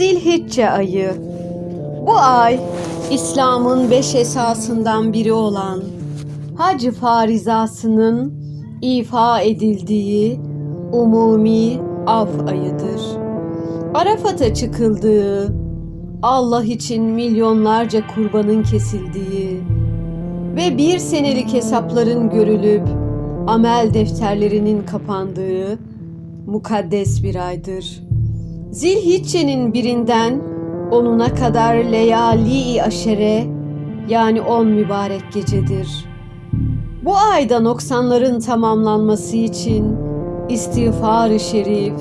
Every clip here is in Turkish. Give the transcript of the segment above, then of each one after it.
Zilhicce ayı. Bu ay İslam'ın beş esasından biri olan hac farizasının ifa edildiği umumi af ayıdır. Arafat'a çıkıldığı, Allah için milyonlarca kurbanın kesildiği ve bir senelik hesapların görülüp amel defterlerinin kapandığı mukaddes bir aydır. Zilhicce'nin birinden onuna kadar leyali aşere yani on mübarek gecedir. Bu ayda noksanların tamamlanması için istiğfar-ı şerif,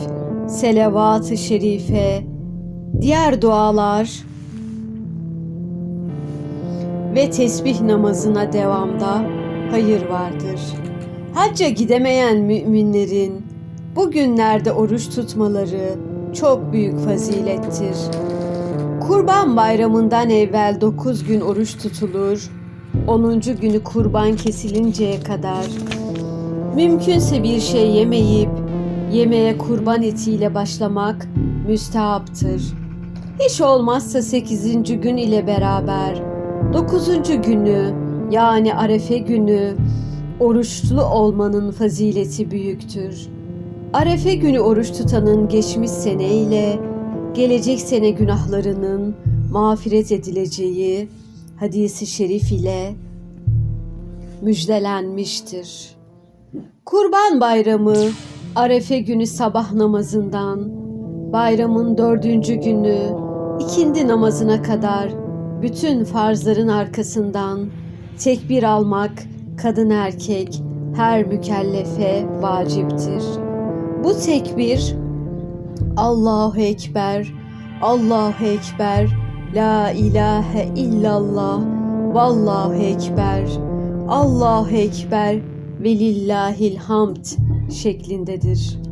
selavat-ı şerife, diğer dualar ve tesbih namazına devamda hayır vardır. Hacca gidemeyen müminlerin bu günlerde oruç tutmaları çok büyük fazilettir. Kurban bayramından evvel 9 gün oruç tutulur. 10. günü kurban kesilinceye kadar mümkünse bir şey yemeyip yemeğe kurban etiyle başlamak müstehaptır. Hiç olmazsa 8. gün ile beraber 9. günü yani Arefe günü oruçlu olmanın fazileti büyüktür. Arefe günü oruç tutanın geçmiş sene ile gelecek sene günahlarının mağfiret edileceği hadisi şerif ile müjdelenmiştir. Kurban Bayramı Arefe günü sabah namazından bayramın dördüncü günü ikindi namazına kadar bütün farzların arkasından tekbir almak kadın erkek her mükellefe vaciptir. Bu tekbir Allahu Ekber, Allahu Ekber, La ilahe illallah, Vallahu Ekber, Allahu Ekber ve lillahil hamd şeklindedir.